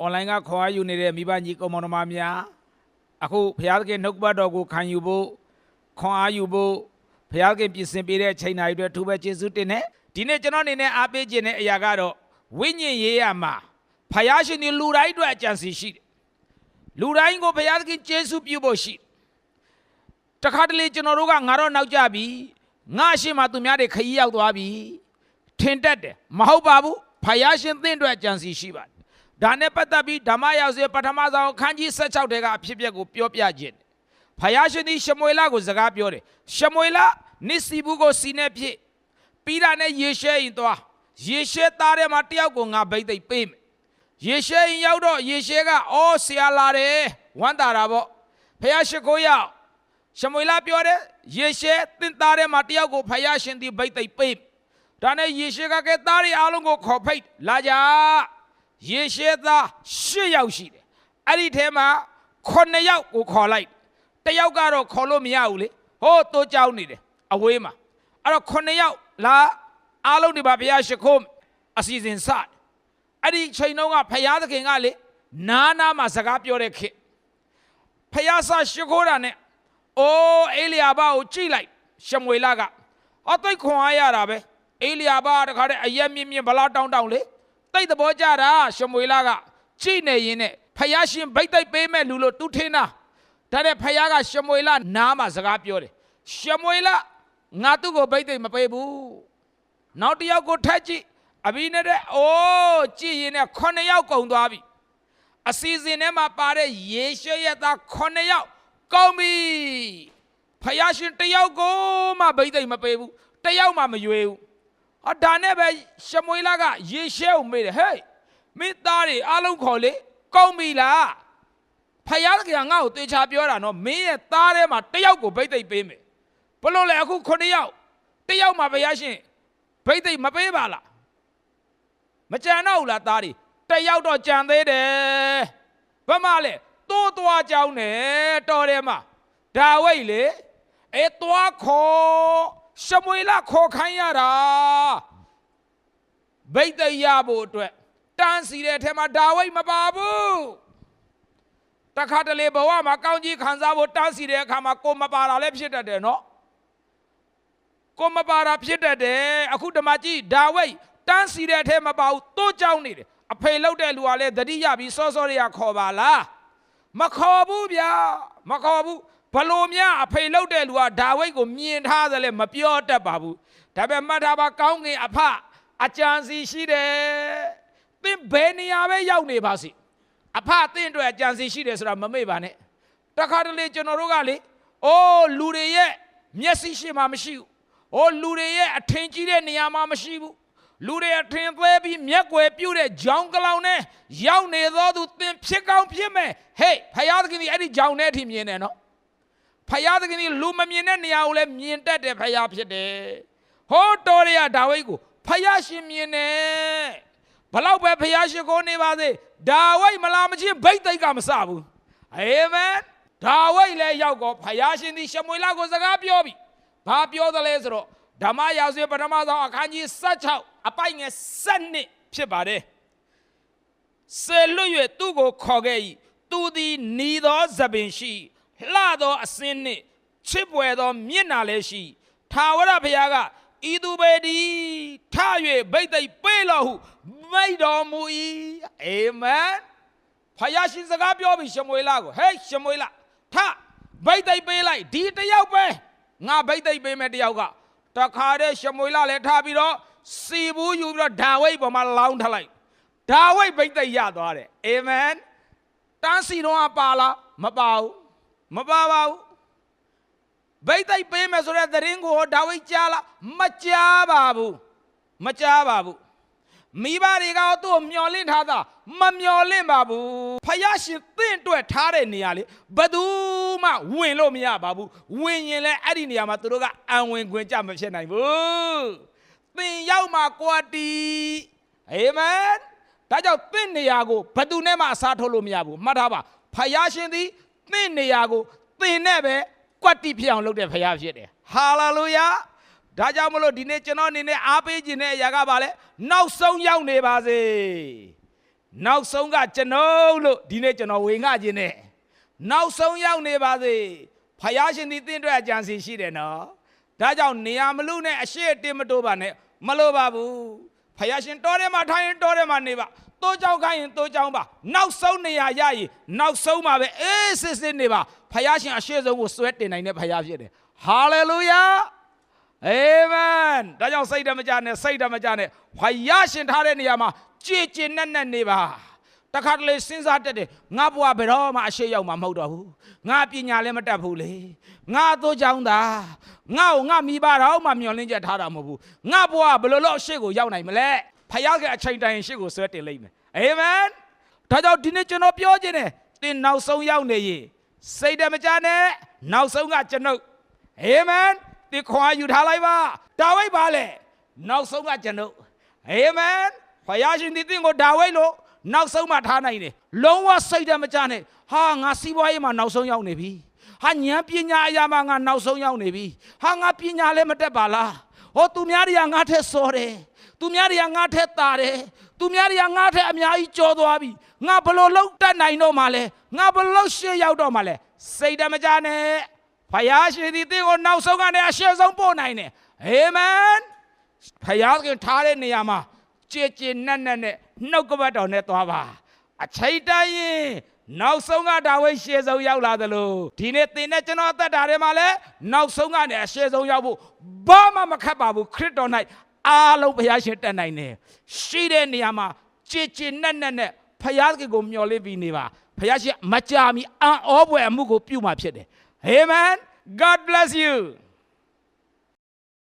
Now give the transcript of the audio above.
online ကခေါ်အားယူနေတဲ့မိဘညီကောင်မောင်နှမများအခုဘုရားသခင်နှုတ်ကပတ်တော်ကိုခံယူဖို့ခွန်အားယူဖို့ဘုရားသခင်ပြင်ဆင်ပေးတဲ့အချိန်တိုင်းအတွက်အထူးပဲကျေးဇူးတင်တယ်ဒီနေ့ကျွန်တော်အနေနဲ့အားပေးခြင်းတဲ့အရာကတော့ဝိညာဉ်ရေးရမှာဘုရားရှင်ဒီလူတိုင်းအတွက်အကြံစီရှိတယ်လူတိုင်းကိုဘုရားသခင်ကျေးဇူးပြုဖို့ရှိတယ်တခါတလေကျွန်တော်တို့ကငါတော့နောက်ကြပြီငါအရှိမသူများတွေခရီးရောက်သွားပြီထင်တတ်တယ်မဟုတ်ပါဘူးဘုရားရှင်သင်အတွက်အကြံစီရှိပါတယ် ဒါနဲ့ပတ်သက်ပြီးဓမ္မရောက်စေပထမဆုံးအခန်းကြီး16တဲကအဖြစ်အပျက်ကိုပြောပြခြင်းတယ်ဘုရားရှင်သည်ရှမွေလကိုစကားပြောတယ်ရှမွေလနစ်စီဘူးကိုစီနဲ့ဖြစ်ပြီးတာနဲ့ယေရှဲရင်သွားယေရှဲသားထဲမှာတယောက်ကိုငါဗိတ်သိက်ပေးမယ်ယေရှဲရင်ရောက်တော့ယေရှဲကအော်ဆရာလာတယ်ဝမ်းတာတာပေါ့ဘုရားရှိခိုးရောက်ရှမွေလပြောတယ်ယေရှဲတင့်သားထဲမှာတယောက်ကိုဖယားရှင်သည်ဗိတ်သိပ်ပေးဒါနဲ့ယေရှဲကကဲသားတွေအားလုံးကိုခေါ်ဖိတ်လာကြ ယေရှဲသား၈ယောက်ရှိတယ်အဲ့ဒီထဲမှာ9ယောက်ကိုခေါ်လိုက်တယောက်ကတော့ခေါ်လို့မရဘူးလေဟိုးတိုးကြောင်းနေတယ်အဝေးမှာအဲ့တော့9ယောက်လာအားလုံးဒီပါဘုရားရှိခိုးအစီအစဉ်စတယ်အဲ့ဒီချိန်တုန်းကဖယားသခင်ကလေနားနားမှာစကားပြောတဲ့ခေတ်ဖယားဆရှိခိုးတာနဲ့အိုးအေလျာဘကိုကြိလိုက်ရှမွေလကအသိခွန်အားရတာပဲအေလျာဘကတခါတည်းအရက်မြင့်မြင့်ဘလားတောင်းတောင်းလေ တိတ်သဘောကြတာရှမွေလကကြိနေရင်နဲ့ဖယားရှင်ဗိတ်သိက်ပေးမဲ့လူလို့သူထင်းတာဒါနဲ့ဖယားကရှမွေလနားမှာစကားပြောတယ်ရှမွေလငါသူ့ကိုဗိတ်သိက်မပေးဘူးနောက်တစ်ယောက်ကိုထက်ကြည့်အဘိနဲ့တဲ့အိုးကြည့်ရင်နဲ့9ယောက်ကုန်သွားပြီအစီအစဉ်ထဲမှာပါတဲ့ယေရှုရဲ့သား9ယောက်ကောင်းပြီဖယားရှင်တစ်ယောက်ကိုမှဗိသိက်မပေးဘူးတစ်ယောက်မှမရွေဘူး ဟောဒါနဲ့ပဲရှမွေလကယေရှုကိုမေးတယ်ဟေးမင်းသားတွေအားလုံးခေါ်လေကောင်းပြီလားဖယားကငါ့ကိုတေချာပြောတာနော်မင်းရဲ့သားထဲမှာတစ်ယောက်ကိုဗိသိက်ပေးမယ်ဘလို့လဲအခု9ယောက်တစ်ယောက်မှဖယားရှင်ဗိသိက်မပေးပါလားမကြံတော့ဘူးလားသားတွေတက်ရောက်တော့ကြံသေးတယ်ဘာမှလဲတိုးသွားကြောင်းတယ်တော်တယ်မှာဒါဝိတ်လေအဲသွားခေါ် ရှမွေလခေါ်ခိုင်းရတာဗိတ်တရဖို့အတွက်တန်းစီတဲ့အထက်မှာဒါဝိတ်မပါဘူးတခါတလေဘဝမှာကောင်းကြီးခံစားဖို့တန်းစီတဲ့အခါမှာကိုမပါတာလည်းဖြစ်တတ်တယ်နော်ကိုမပါတာဖြစ်တတ်တယ်အခုဓမ္မကြီးဒါဝိတ်တန်းစီတဲ့အထဲမပါဘူးတိုးကြောင်းနေတယ်အဖေလောက်တဲ့လူကလည်းသတိရပြီးစောစောတွေကခေါ်ပါလားမခေါ်ဘူးဗျာမခေါ်ဘူး ဘလို့များအဖေလောက်တဲ့လူကဒါဝိတ်ကိုမြင်ထားသလဲမပြောတတ်ပါဘူးဒါပေမဲ့မှတ်ထားပါကောင်းကင်အဖအကြံစီရှိတယ်သင်ဘယ်နေရာပဲရောက်နေပါစေအဖသင်အတွက်အကြံစီရှိတယ်ဆိုတာမမေ့ပါနဲ့တခါတလေကျွန်တော်တို့ကလေအိုးလူတွေရဲ့မျက်စိရှိမှမရှိဘူး။အိုးလူတွေရဲ့အထင်ကြီးတဲ့နေရာမှာမရှိဘူး။လူတွေအထင်သေးပြီးမျက်ွယ်ပြုတ်တဲ့ဂျောင်းကလောင်နဲ့ရောက်နေသောသူသင်ဖြစ်ကောင်းဖြစ်မယ်။ဟေးဖယားသခင်ဒီအဲ့ဒီဂျောင်းနဲ့အထိမြင်တယ်နော်။ ဖယားသခင်ဒီလူမမြင်တဲ့နေရာကိုလည်းမြင်တတ်တယ်ဖယားဖြစ်တယ်။ဟောတော်ရရဒါဝိဒ်ကိုဖယားရှင်မြင်တယ်။ဘလောက်ပဲဖယားရှင်ကိုနေပါစေဒါဝိဒ်မလာမချင်းဘိတ်သိက်ကမစဘူး။အာမင်။ဒါဝိဒ်လည်းရောက်တော့ဖယားရှင်ဒီရှမွေလကိုစကားပြောပြီ။ဘာပြောသလဲဆိုတော့ဓမ္မရာဇဝင်ပထမဆုံးအခန်းကြီး16အပိုင်ငယ်7ဖြစ်ပါတယ်ဆေလွတ်၍သူ့ကိုခေါ်ခဲ့၏သူသည်နီသောသပင်ရှိ လှသောအစင်းနှင့်ချစ်ပွယ်သောမျက်နာလည်းရှိထာဝရဘုရားကဤသူပေဒီထ၍ဗိတ်သိက်ပေးတော်ဟုမိတ်တော်မူ၏အာမင်ဖယားရှင်စကားပြောပြီရှမွေလကိုဟေးရှမွေလထဗိတ်သိက်ပေးလိုက်ဒီတစ်ယောက်ပဲငါဗိတ်သိက်ပေးမယ်တယောက်ကတခါတည်းရှမွေလလည်းထားပြီးတော့စီဘူးယူပြီးတော့ဒါဝိတ်ပေါ်မှာလောင်းထလိုက်ဒါဝိတ်ဗိတ်သိက်ရသွားတယ်အာမင်တန်းစီတော့ပါလားမပါဘူး မပါပါဘူးဗိတ်သိက်ပေးမယ်ဆိုတဲ့သတင်းကိုဒါဝိတ်ကြားလားမကြားပါဘူးမကြားပါဘူးမိဘတွေကသူ့ကိုမျောလင့်ထားတာမမျောလင့်ပါဘူးဖယားရှင်တင့်အတွက်ထားတဲ့နေရာလေဘယ်သူမှဝင်လို့မရပါဘူးဝင်ရင်လည်းအဲ့ဒီနေရာမှာသူတို့ကအံဝင်ခွင်ကြမဖြစ်နိုင်ဘူးသင်ရောက်မှာကွာတီအာမင်ဒါကြောင့်သင့်နေရာကိုဘယ်သူနဲ့မှအစားထိုးလို့မရဘူးမှတ်ထားပါဖယားရှင်သည် သင့်နေရာကိုသင်နဲ့ပဲကွက်တိဖြစ်အောင်လုပ်တဲ့ဖယားဖြစ်တယ်ဟာလေလုယာဒါကြောင့်မလို့ဒီနေ့ကျွန်တော်အနေနဲ့အားပေးခြင်းတဲ့အရာကဘာလဲနောက်ဆုံးရောက်နေပါစေနောက်ဆုံးကကျွန်ုပ်လို့ဒီနေ့ကျွန်တော်ဝေငှခြင်းနဲ့နောက်ဆုံးရောက်နေပါစေဖယားရှင်ဒီတင့်အတွက်အကြံစီရှိတယ်နော်ဒါကြောင့်နေရာမလူနဲ့အရှိအတင်းမတိုးပါနဲ့မလိုပါဘူးဖယားရှင်တော်ထဲမှာထိုင်ရင်တော်ထဲမှာနေပါ တိုးကြောင်ခိုင်းရင်တိုးကြောင်ပါနောက်ဆုံးနေရာရရင်နောက်ဆုံးမှာပဲအေးစစ်စစ်နေပါဖယားရှင်အရှိဆုံးကိုစွဲတင်နိုင်တဲ့ဖယားဖြစ်တယ်ဟာလေလုယာအာမင်ဒါကြောင့်စိတ်ဓာတ်မကြနဲ့စိတ်ဓာတ်မကြနဲ့ဖယားရှင်ထားတဲ့နေရာမှာကြည်ကြည်နက်နက်နေပါတခါတလေစဉ်းစားတတ်တယ်ငါဘွားဘယ်တော့မှအရှိရောက်မှာမဟုတ်တော့ဘူးငါပညာလည်းမတတ်ဘူးလေငါသို့ကြောင်းသာငါ့ကိုငါမိဘတော်မှမျောလင်းချက်ထားတာမဟုတ်ဘူးငါဘွားဘယ်လိုလို့အရှိကိုရောက်နိုင်မလဲ ဖယားကအချိန်တိုင်းအရှိကိုဆွဲတင်လိုက်မယ်အာမင်ဒါကြောင့်ဒီနေ့ကျွန်တော်ပြောခြင်းတယ်တင်နောက်ဆုံးရောက်နေရင်စိတ်တမကြနဲ့နောက်ဆုံးကကျွန်ုပ်အာမင်ဒီခွန်အားယူထားလိုက်ပါဒါဝိဒ်ပါလေနောက်ဆုံးကကျွန်ုပ်အာမင်ဖယားရှင်ဒီတင်ကိုဒါဝိဒ်လို့နောက်ဆုံးမှထားနိုင်တယ်လုံးဝစိတ်ဓာတ်မကြနဲ့ဟာငါစီးပွားရေးမှာနောက်ဆုံးရောက်နေပြီဟာဉာဏ်ပညာအရာမှာငါနောက်ဆုံးရောက်နေပြီဟာငါပညာလည်းမတက်ပါလား ဟောသူများတွေကငါထက်စောတယ်သူများတွေကငါထက်တာတယ်သူများတွေကငါထက်အများကြီးကြောသွားပြီငါဘလို့လောက်တတ်နိုင်တော့မှလဲငါဘလို့ရှေ့ရောက်တော့မှလဲစိတ်ဓာတ်မကြနဲ့ဖယားရှိသည်တင်းကိုနောက်ဆုံးကနေအရှေ့ဆုံးပို့နိုင်တယ်အာမင်ဖယားကထားတဲ့နေရာမှာကြည်ကြည်နက်နက်နဲ့နှုတ်ကပတ်တော်နဲ့သွားပါအချိတ်တိုင်းရင် နောက်ဆုံးကဒါဝိရှေဆုံးရောက်လာသလိုဒီနေ့သင်နဲ့ကျွန်တော်အသက်တာထဲမှာလည်းနောက်ဆုံးကနေအရှေဆုံးရောက်ဖို့ဘာမှမခက်ပါဘူးခရစ်တော်၌အားလုံးဘုရားရှင်တက်နိုင်တယ်ရှိတဲ့နေရာမှာကြည်ကြည်နက်နက်နဲ့ဘုရားခင်ကိုမျှော်လင့်ပြီးနေပါဘုရားရှင်မကြာမီအံ့ဩဖွယ်အမှုကိုပြုမှာဖြစ်တယ်အာမင် God bless you